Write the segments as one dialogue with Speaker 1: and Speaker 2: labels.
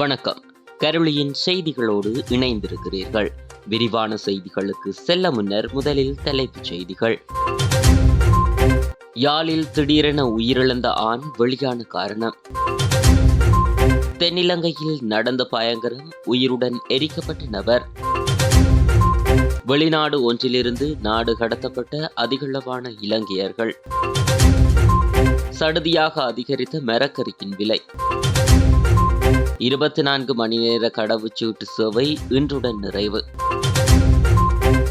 Speaker 1: வணக்கம். கருளியின் செய்திகளோடு இணைந்திருக்கிறீர்கள். விரிவான செய்திகளுக்கு செல்ல முன்னர் முதலில் தலைப்புச் செய்திகள். யாழில் திடீரென உயிரிழந்த ஆண் வெளியான காரணம். தென்னிலங்கையில் நடந்த பயங்கரம் உயிருடன் எரிக்கப்பட்ட நபர். வெளிநாடு ஒன்றிலிருந்து நாடு கடத்தப்பட்ட அதிகளவான இலங்கையர்கள். சடுதியாக அதிகரித்த மரக்கறியின் விலை. இருபத்தி நான்கு மணி நேர கடவுச்சீட்டு சேவை இன்றுடன் நிறைவு.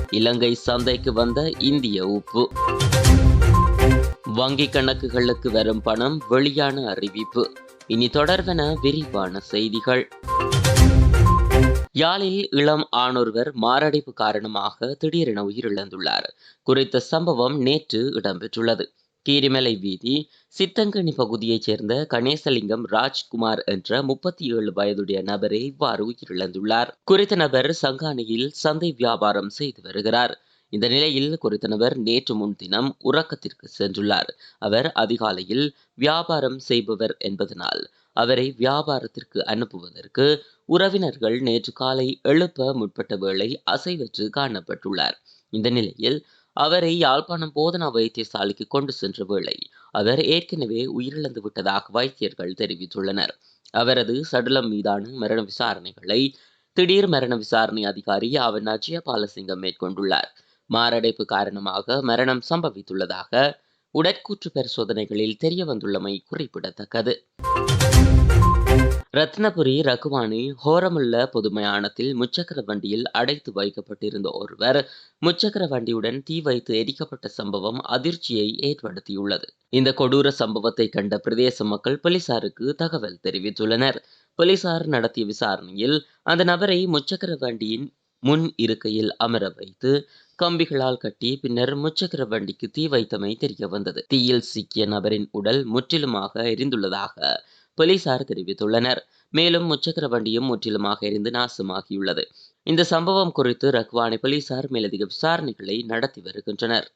Speaker 1: இலங்கை சந்தைக்கு வந்த இந்திய உப்பு. வங்கி கணக்குகளுக்கு வரும் பணம் வெளியான அறிவிப்பு. இனி தொடர்வன விரிவான செய்திகள். யாழில் இளம் ஆணொருவர் மாரடைப்பு காரணமாக திடீரென உயிரிழந்துள்ளார். குறித்த சம்பவம் நேற்று இடம்பெற்றுள்ளது. கீரிமலை வீதி சித்தங்கனி பகுதியைச் சேர்ந்த கணேசலிங்கம் ராஜ்குமார் என்ற முப்பத்தி ஏழு வயதுடைய நபரே இவ்வாறு உயிரிழந்துள்ளார். குறித்த நபர் சங்கானியில் சந்தை வியாபாரம் செய்து வருகிறார். இந்த நிலையில் குறித்த நபர் நேற்று முன்தினம் உறக்கத்திற்கு சென்றுள்ளார். அவர் அதிகாலையில் வியாபாரம் செய்பவர் என்பதனால் அவரை வியாபாரத்திற்கு அனுப்புவதற்கு உறவினர்கள் நேற்று காலை எழுப்ப முற்பட்ட வேளை அசைவற்று காணப்பட்டுள்ளார். இந்த நிலையில் அவரை யாழ்ப்பாணம் போதனா வைத்தியசாலைக்கு கொண்டு சென்ற வேளை அவர் ஏற்கனவே உயிரிழந்து விட்டதாக வைத்தியர்கள் தெரிவித்துள்ளனர். அவரது சடலம் மீதான மரண விசாரணைகளை திடீர் மரண விசாரணை அதிகாரி அவன் அஜய பாலசிங்கம் மேற்கொண்டுள்ளார். மாரடைப்பு காரணமாக மரணம் சம்பவித்துள்ளதாக உடற்கூற்று பரிசோதனைகளில் தெரிய வந்துள்ளமை குறிப்பிடத்தக்கது. ரத்னபுரி ரகுவானி ஹோரமுள்ள பொதுமயானத்தில் முச்சக்கர வண்டியில் அடைத்து வைக்கப்பட்டிருந்த ஒருவர் முச்சக்கர வண்டியுடன் தீ வைத்து எரிக்கப்பட்ட சம்பவம் அதிர்ச்சியை ஏற்படுத்தியுள்ளது. இந்த கொடூர சம்பவத்தை கண்ட பிரதேச மக்கள் போலீசாருக்கு தகவல் தெரிவித்துள்ளனர். போலீசார் நடத்திய விசாரணையில் அந்த நபரை முச்சக்கர வண்டியின் முன் இருக்கையில் அமர வைத்து கம்பிகளால் கட்டி பின்னர் முச்சக்கர வண்டிக்கு தீ வைத்தமை தெரிய வந்தது. தீயில் சிக்கிய நபரின் உடல் முற்றிலுமாக எரிந்துள்ளதாக போலீசார் தெரிவித்துள்ளனர். மேலும் முச்சக்கர வண்டியும் முற்றிலுமாக எரிந்து நாசமாகியுள்ளது. இந்த சம்பவம் குறித்து ரக்வானி போலீசார் மேலதிக விசாரணைகளை நடத்தி வருகின்றனர்.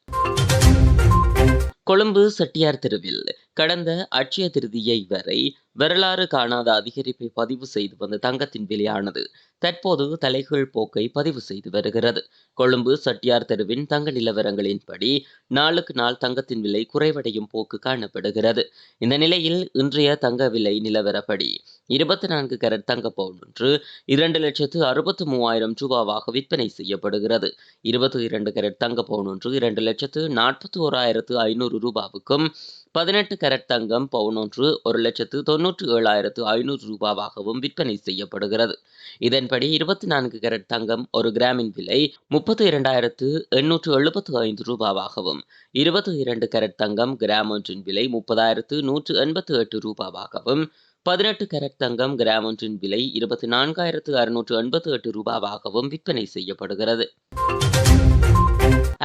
Speaker 1: கொழும்பு செட்டியார் தெருவில் கடந்த அட்சய திருதியை வரை வரலாறு காணாத அதிகரிப்பை பதிவு செய்து வந்த தங்கத்தின் விலையானது தற்போது தலைகீழ் போக்கை பதிவு செய்து வருகிறது. கொழும்பு சட்டியார் தெருவின் தங்க நிலவரங்களின்படி நாளுக்கு நாள் தங்கத்தின் விலை குறைவடையும் போக்கு காணப்படுகிறது. இந்த நிலையில் இன்றைய தங்க விலை நிலவரப்படி இருபத்தி நான்கு கரட் தங்க பவுன் ஒன்று இரண்டு லட்சத்து அறுபத்து மூவாயிரம் ரூபாவாக விற்பனை செய்யப்படுகிறது. இருபத்தி இரண்டு கரட் தங்க பவுன் ஒன்று இரண்டு லட்சத்து நாற்பத்தி ஓராயிரத்து ஐநூறு ரூபாவுக்கும் பதினெட்டு கரட் தங்கம் பவுன் ஒன்று ஒரு லட்சத்து தொண்ணூறு தொன்னூற்று ஏழாயிரத்து ஐநூறு ரூபாவாகவும் விற்பனை செய்யப்படுகிறது. இதன்படி இருபத்தி நான்கு கரட் தங்கம் ஒரு கிராமின் விலை முப்பத்தி இரண்டாயிரத்து எண்ணூற்று எழுபத்து ஐந்து ரூபாவாகவும் இருபத்தி இரண்டு கரட் தங்கம் கிராம் ஒன்றின் விலை முப்பதாயிரத்து நூற்று எண்பத்து எட்டு ரூபாவாகவும் பதினெட்டு கேரட் தங்கம் கிராம் ஒன்றின் விலை இருபத்தி நான்காயிரத்து அறுநூற்று எண்பத்து எட்டு ரூபாவாகவும் விற்பனை செய்யப்படுகிறது.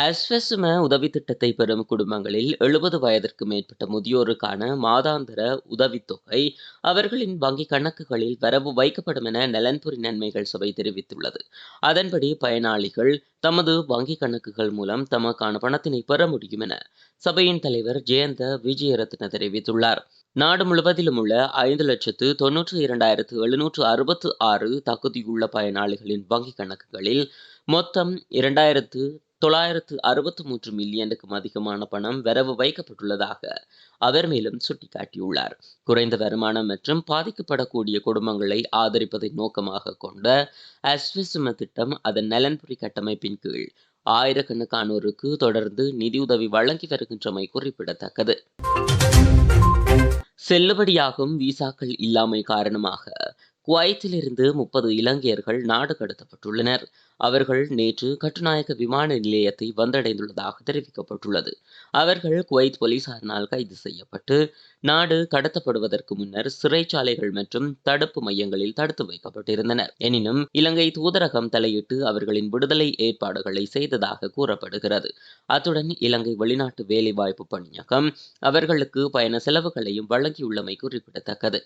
Speaker 1: அஸ்வசும உதவி திட்டத்தை பெறும் குடும்பங்களில் எழுபது வயதிற்கு மேற்பட்ட முதியோருக்கான மாதாந்திர உதவித்தொகை அவர்களின் வங்கி கணக்குகளில் வரவு வைக்கப்படும் என நலன்புரி நன்மைகள் சபை தெரிவித்துள்ளது. அதன்படி பயனாளிகள் தமது வங்கி கணக்குகள் மூலம் தமக்கான பணத்தினை பெற முடியும் என சபையின் தலைவர் ஜெயந்த விஜயரத்ன தெரிவித்துள்ளார். நாடு முழுவதிலும் உள்ள ஐந்து லட்சத்து தொன்னூற்றி இரண்டாயிரத்து எழுநூற்று அறுபத்து ஆறு தகுதியுள்ள பயனாளிகளின் வங்கி கணக்குகளில் மொத்தம் இரண்டாயிரத்து தொள்ளாயிரத்து அறுபத்தி மூன்று மில்லியனுக்கும் அதிகமான பணம் வரவு வைக்கப்பட்டுள்ளதாக அவர் மேலும் சுட்டிக்காட்டியுள்ளார். குறைந்த வருமானம் மற்றும் பாதிக்கப்படக்கூடிய குடும்பங்களை ஆதரிப்பதை நோக்கமாக கொண்ட அஸ்விசும திட்டம் அதன் நலன்புரி கட்டமைப்பின் கீழ் ஆயிரக்கணக்கானோருக்கு தொடர்ந்து நிதியுதவி வழங்கி வருகின்றமை குறிப்பிடத்தக்கது. செல்லுபடியாகும் விசாக்கள் இல்லாமை காரணமாக குவைத்திலிருந்து முப்பது இலங்கையர்கள் நாடு கடத்தப்பட்டுள்ளனர். அவர்கள் நேற்று கட்டுநாயக்க விமான நிலையத்தை வந்தடைந்துள்ளதாக தெரிவிக்கப்பட்டுள்ளது. அவர்கள் குவைத் போலீசாரினால் கைது செய்யப்பட்டு நாடு கடத்தப்படுவதற்கு முன்னர் சிறைச்சாலைகள் மற்றும் தடுப்பு மையங்களில் தடுத்து வைக்கப்பட்டிருந்தனர். எனினும் இலங்கை தூதரகம் தலையிட்டு அவர்களின் விடுதலை ஏற்பாடுகளை செய்ததாக கூறப்படுகிறது. அத்துடன் இலங்கை வெளிநாட்டு வேலைவாய்ப்பு பணியகம் அவர்களுக்கு பயண செலவுகளையும் வழங்கியுள்ளமை குறிப்பிடத்தக்கது.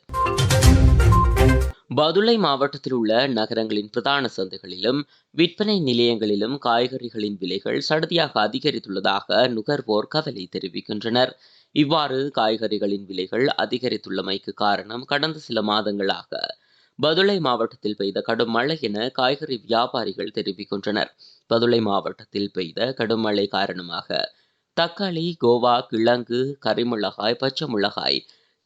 Speaker 1: பதுளை மாவட்டத்தில் உள்ள நகரங்களின் பிரதான சந்தைகளிலும் விற்பனை நிலையங்களிலும் காய்கறிகளின் விலைகள் சடதியாக அதிகரித்துள்ளதாக நுகர்வோர் கவலை தெரிவிக்கின்றனர். இவ்வாறு காய்கறிகளின் விலைகள் அதிகரித்துள்ளமைக்கு காரணம் கடந்த சில மாதங்களாக பதுளை மாவட்டத்தில் பெய்த கடும் மழை என காய்கறி வியாபாரிகள் தெரிவிக்கின்றனர். பதுளை மாவட்டத்தில் பெய்த கடும் மழை காரணமாக தக்காளி கோவா கிழங்கு கரிமிளகாய் பச்சை மிளகாய்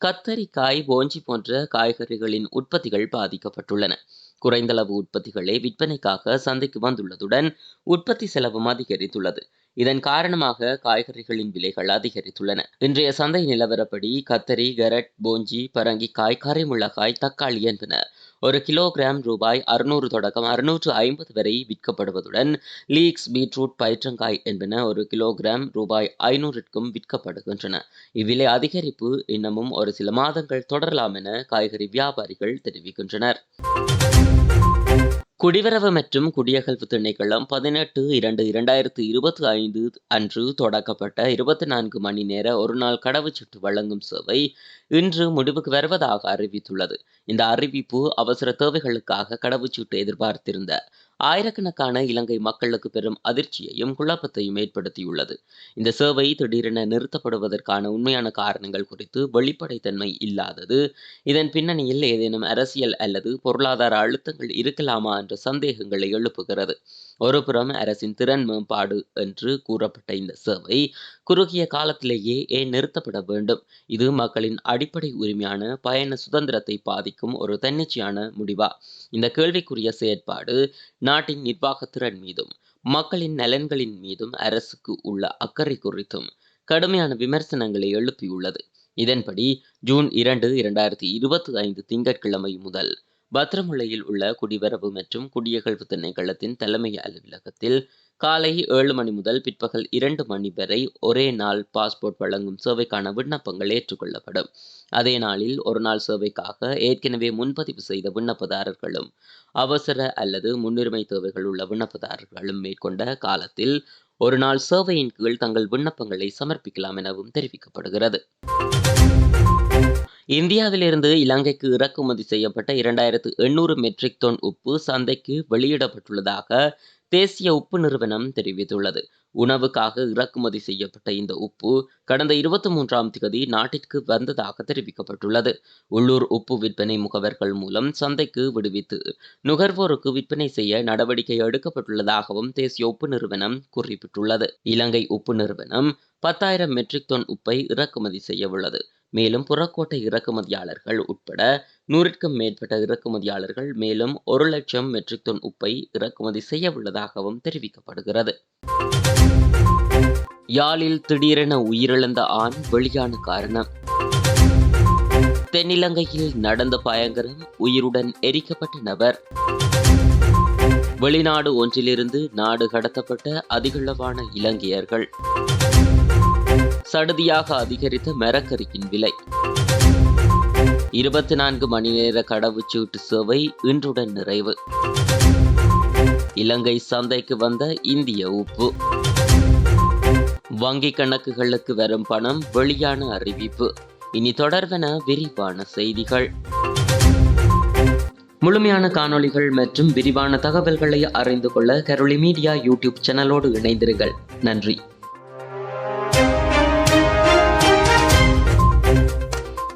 Speaker 1: கத்தரிக்காய் போஞ்சி போன்ற காய்கறிகளின் உற்பத்திகள் பாதிக்கப்பட்டுள்ளன. குறைந்தளவு உற்பத்திகளே விற்பனைக்காக சந்தைக்கு வந்துள்ளதுடன் உற்பத்தி செலவும் அதிகரித்துள்ளது. இதன் காரணமாக காய்கறிகளின் விலைகள் அதிகரித்துள்ளன. இன்றைய சந்தை நிலவரப்படி கத்தரி கரட் போஞ்சி பரங்கிக்காய் கரிமிளகாய் தக்காளி என்பன ஒரு கிலோகிராம் ரூபாய் அறுநூறு தொடக்கம் அறுநூற்று ஐம்பது வரை விற்கப்படுவதுடன் லீக்ஸ் பீட்ரூட் பயிற்றங்காய் என்பன ஒரு கிலோகிராம் ரூபாய் ஐநூறுக்கும் விற்கப்படுகின்றன. இவ்விலை அதிகரிப்பு இன்னமும் ஒரு சில மாதங்கள் தொடரலாம் என காய்கறி வியாபாரிகள் தெரிவிக்கின்றனர். குடிவரவு மற்றும் குடியகல்வு திணைக்களம் பதினெட்டு இரண்டு இரண்டாயிரத்து இருபத்தி ஐந்து அன்று தொடக்கப்பட்ட இருபத்தி நான்கு மணி நேர ஒருநாள் கடவுச்சீட்டு வழங்கும் சேவை இன்று முடிவுக்கு வருவதாக அறிவித்துள்ளது. இந்த அறிவிப்பு அவசர தேவைகளுக்காக கடவுச்சீட்டு எதிர்பார்த்திருந்த ஆயிரக்கணக்கான இலங்கை மக்களுக்கு பெரும் அதிர்ச்சியையும் குழப்பத்தையும் ஏற்படுத்தியுள்ளது. இந்த சேவை திடீரென நிறுத்தப்படுவதற்கான உண்மையான காரணங்கள் குறித்து வெளிப்படைத்தன்மை இல்லாதது இதன் பின்னணியில் ஏதேனும் அரசியல் அல்லது பொருளாதார அழுத்தங்கள் இருக்கலாமா என்ற சந்தேகங்களை எழுப்புகிறது. ஒருபுறம் அரசின் திறன் மேம்பாடு என்று கூறப்பட்ட இந்த சேவை குறுகிய காலத்திலேயே ஏன் நிறுத்தப்பட வேண்டும். இது மக்களின் அடிப்படை உரிமையான பயண சுதந்திரத்தை பாதிக்கும் ஒரு தன்னிச்சையான முடிவா? இந்த கேள்விக்குரிய செயற்பாடு நாட்டின் நிர்வாகத்திறன் மீதும் மக்களின் நலன்களின் மீதும் அரசுக்கு உள்ள அக்கறை குறித்தும் கடுமையான விமர்சனங்களை எழுப்பியுள்ளது. இதன்படி ஜூன் இரண்டு இரண்டாயிரத்தி இருபத்தி ஐந்து திங்கட்கிழமை முதல் பத்திரமுல்லையில் உள்ள குடிவரவு மற்றும் குடியகழ்வு திணைக்களத்தின் தலைமை அலுவலகத்தில் காலை ஏழு மணி முதல் பிற்பகல் இரண்டு மணி வரை ஒரே நாள் பாஸ்போர்ட் வழங்கும் சேவைக்கான விண்ணப்பங்கள் ஏற்றுக்கொள்ளப்படும். அதே நாளில் ஒரு நாள் சேவைக்காக ஏற்கனவே முன்பதிவு செய்த விண்ணப்பதாரர்களும் அவசர அல்லது முன்னுரிமை தேவைகள் உள்ள விண்ணப்பதாரர்களும் மேற்கொண்ட காலத்தில் ஒரு நாள் சேவையின் கீழ் தங்கள் விண்ணப்பங்களை சமர்ப்பிக்கலாம் எனவும் தெரிவிக்கப்படுகிறது. இந்தியாவிலிருந்து இலங்கைக்கு இறக்குமதி செய்யப்பட்ட இரண்டாயிரத்து எண்ணூறு மெட்ரிக் டன் உப்பு சந்தைக்கு வெளியிடப்பட்டுள்ளதாக தேசிய உப்பு நிறுவனம் தெரிவித்துள்ளது. உணவுக்காக இறக்குமதி செய்யப்பட்ட இந்த உப்பு கடந்த இருபத்தி மூன்றாம் தேதி நாட்டிற்கு வந்ததாக தெரிவிக்கப்பட்டுள்ளது. உள்ளூர் உப்பு விற்பனை முகவர்கள் மூலம் சந்தைக்கு விடுவித்து நுகர்வோருக்கு விற்பனை செய்ய நடவடிக்கை எடுக்கப்பட்டுள்ளதாகவும் தேசிய உப்பு நிறுவனம் குறிப்பிட்டுள்ளது. இலங்கை உப்பு நிறுவனம் பத்தாயிரம் மெட்ரிக் டன் உப்பை இறக்குமதி செய்யவுள்ளது மேலும் புறக்கோட்டை இறக்குமதியாளர்கள் உட்பட நூறிற்கும் மேற்பட்ட இறக்குமதியாளர்கள் மேலும் ஒரு லட்சம் மெட்ரிக் டன் உப்பை இறக்குமதி செய்ய உள்ளதாகவும் தெரிவிக்கப்படுகிறது. யாழில் திடீரென உயிரிழந்த ஆண் வெளியான காரணம். தென்னிலங்கையில் நடந்த பயங்கரம் உயிருடன் எரிக்கப்பட்ட நபர். வெளிநாடு ஒன்றிலிருந்து நாடு கடத்தப்பட்ட அதிகளவான இலங்கையர்கள். சடுதியாக அதிகரித்த மரக்கரியின் விலை. இருபத்தி நான்கு மணி நேர கடவுச்சீட்டு சேவை இன்றுடன் நிறைவு. இலங்கை சந்தைக்கு வந்த இந்திய உப்பு. வங்கி கணக்குகளுக்கு வரும் பணம் வெளியான அறிவிப்பு. இனி தொடர்வன விரிவான செய்திகள். முழுமையான காணொளிகள் மற்றும் விரிவான தகவல்களை அறிந்து கொள்ள கரோலி மீடியா யூடியூப் சேனலோடு இணைந்திருங்கள். நன்றி.